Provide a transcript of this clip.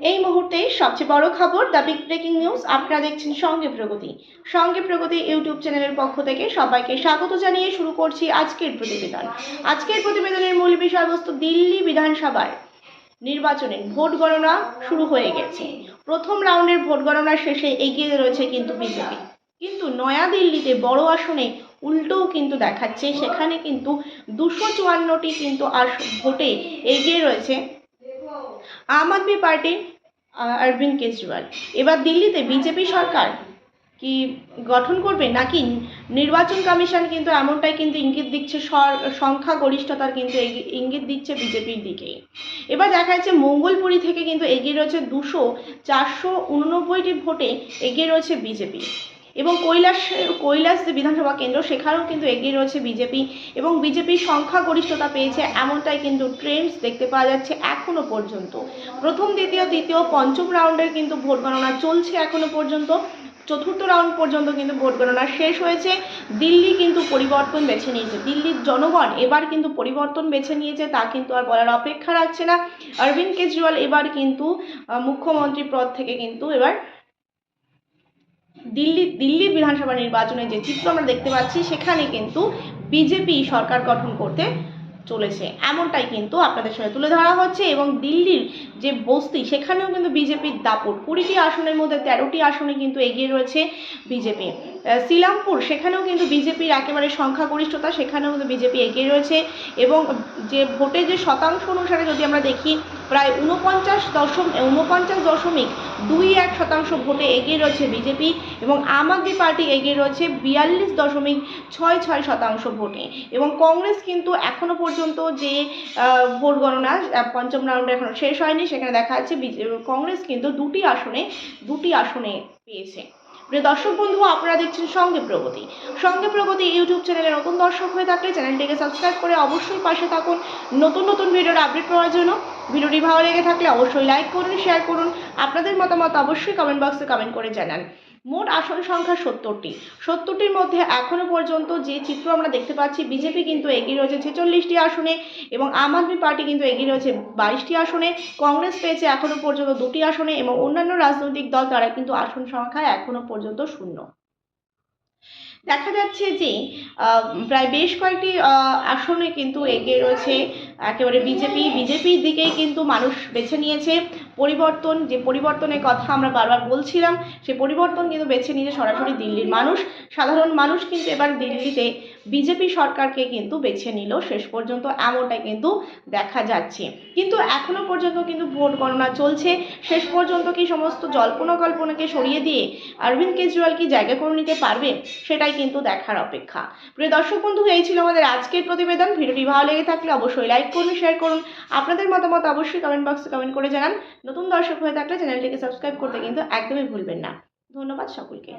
এই মুহূর্তে সবচেয়ে বড় খবর দ্য বিগ ব্রেকিং নিউজ। আপনারা দেখছেন সঙ্গে প্রগতি। সঙ্গে প্রগতি ইউটিউব চ্যানেলের পক্ষ থেকে সবাইকে স্বাগত জানিয়ে শুরু করছি আজকের প্রতিবেদন। আজকের প্রতিবেদনের মূল বিষয়বস্তু দিল্লি বিধানসভার নির্বাচনে ভোট গণনা শুরু হয়ে গেছে। প্রথম রাউন্ডের ভোট গণনা শেষে এগিয়ে রয়েছে কিন্তু বিজেপি। কিন্তু নয়াদিল্লিতে বড় আসনে উল্টোও কিন্তু দেখাচ্ছে। সেখানে কিন্তু দুশো চুয়ান্নটি কিন্তু আস ভোটে এগিয়ে রয়েছে আম আদমি পার্টি অরবিন্দ কেজরিওয়াল। এবার দিল্লিতে বিজেপি সরকার কি গঠন করবে নাকি নির্বাচন কমিশন কিন্তু এমনটাই কিন্তু ইঙ্গিত দিচ্ছে সংখ্যা গরিষ্ঠতার কিন্তু ইঙ্গিত দিচ্ছে বিজেপির দিকেই। এবার দেখা যাচ্ছে মঙ্গলপুরি থেকে কিন্তু এগিয়ে রয়েছে দুশো চারশো উননব্বইটি ভোটে এগিয়ে রয়েছে বিজেপি। এবং কৈলাস কৈলাস যে বিধানসভা কেন্দ্র, সেখানেও কিন্তু এগিয়ে রয়েছে বিজেপি এবং বিজেপির সংখ্যাগরিষ্ঠতা পেয়েছে এমনটাই কিন্তু ট্রেন্ডস দেখতে পাওয়া যাচ্ছে এখনও পর্যন্ত। প্রথম, দ্বিতীয়, তৃতীয়, পঞ্চম রাউন্ডের কিন্তু ভোট গণনা চলছে এখনও পর্যন্ত। চতুর্থ রাউন্ড পর্যন্ত কিন্তু ভোট গণনা শেষ হয়েছে। দিল্লি কিন্তু পরিবর্তন বেছে নিয়েছে। দিল্লির জনগণ এবার কিন্তু পরিবর্তন বেছে নিয়েছে, তা কিন্তু আর বলার অপেক্ষা রাখছে না। অরবিন্দ কেজরিওয়াল এবার কিন্তু মুখ্যমন্ত্রী পদ থেকে কিন্তু এবার দিল্লি দিল্লি বিধানসভা নির্বাচনে যে চিত্র আমরা দেখতে পাচ্ছি, সেখানে কিন্তু বিজেপি সরকার গঠন করতে চলেছে। এমনটাই কিন্তু আপনাদের সঙ্গে তুলে ধরা হচ্ছে এবং দিল্লির যে বস্তি, সেখানেও কিন্তু বিজেপির দাপট। কুড়িটি আসনের মধ্যে তেরোটি আসনে কিন্তু এগিয়ে রয়েছে বিজেপি। শিলামপুর সেখানেও কিন্তু বিজেপির একেবারে সংখ্যাগরিষ্ঠতা, সেখানেও কিন্তু বিজেপি এগিয়ে রয়েছে এবং যে ভোটে যে শতাংশ অনুসারে যদি আমরা দেখি প্রায় উনপঞ্চাশ দশম উনপঞ্চাশ দশমিক দুই এক শতাংশ ভোটে এগিয়ে রয়েছে বিজেপি এবং আম আদমি পার্টি এগিয়ে রয়েছে বিয়াল্লিশ দশমিক ছয় ছয় শতাংশ ভোটে। এবং কংগ্রেস কিন্তু এখনও পর্যন্ত যে ভোট গণনা পঞ্চম রাউন্ডে এখনও শেষ হয়নি। সেখানে দেখা যাচ্ছে কংগ্রেস কিন্তু দুটি আসনে দুটি আসনে পেয়েছে। প্রিয় দর্শক বন্ধু, আপনারা দেখছেন সঙ্গে প্রগতি। সঙ্গে প্রগতি ইউটিউব চ্যানেলে নতুন দর্শক হয়ে থাকলে চ্যানেলটিকে সাবস্ক্রাইব করে অবশ্যই পাশে থাকুন। নতুন নতুন ভিডিওর আপডেট পাওয়ার জন্য ভিডিওটি ভালো লেগে থাকলে অবশ্যই লাইক করুন শেয়ার করুন। আপনাদের মতামত অবশ্যই কমেন্ট বক্সে কমেন্ট করে জানান। মোট আসন সংখ্যা সত্তরটি। সত্তরটির মধ্যে এখনও পর্যন্ত যে চিত্র আমরা দেখতে পাচ্ছি, বিজেপি কিন্তু এগিয়ে রয়েছে ছেচল্লিশটি আসনে এবং আম আদমি পার্টি কিন্তু এগিয়ে রয়েছে বাইশটি আসনে। কংগ্রেস পেয়েছে এখনও পর্যন্ত দুটি আসনে এবং অন্যান্য রাজনৈতিক দল তারা কিন্তু আসন সংখ্যায় এখনও পর্যন্ত শূন্য। দেখা যাচ্ছে যে প্রায় বেশ কয়েকটি আসনে কিন্তু এগিয়ে রয়েছে। একেবারে বিজেপি বিজেপির দিকেই কিন্তু মানুষ বেছে নিয়েছে। পরিবর্তন, যে পরিবর্তনের কথা আমরা বারবার বলছিলাম, সে পরিবর্তন কিন্তু বেছে নিয়েছে সরাসরি দিল্লির মানুষ। সাধারণ মানুষ কিন্তু এবার দিল্লিতে বিজেপি সরকারকে কিন্তু বেছে নিল। শেষ পর্যন্ত এমনটাই কিন্তু দেখা যাচ্ছে। কিন্তু এখনও পর্যন্ত কিন্তু ভোট গণনা চলছে। শেষ পর্যন্ত কি সমস্ত জল্পনা কল্পনাকে সরিয়ে দিয়ে অরবিন্দ কেজরিওয়াল কি জায়গা করে নিতে পারবে? সেটাই কিন্তু দেখার অপেক্ষা। প্রিয় দর্শক বন্ধু, এই ছিল আমাদের আজকের প্রতিবেদন। ভিডিওটি ভালো লেগে থাকলে অবশ্যই লাইক করুন শেয়ার করুন। আপনাদের মতামত অবশ্যই কমেন্ট বক্সে কমেন্ট করে জানান। নতুন দর্শক হয়ে থাকলে চ্যানেলটিকে সাবস্ক্রাইব করতে কিন্তু একদমই ভুলবেন না। ধন্যবাদ সকলকে।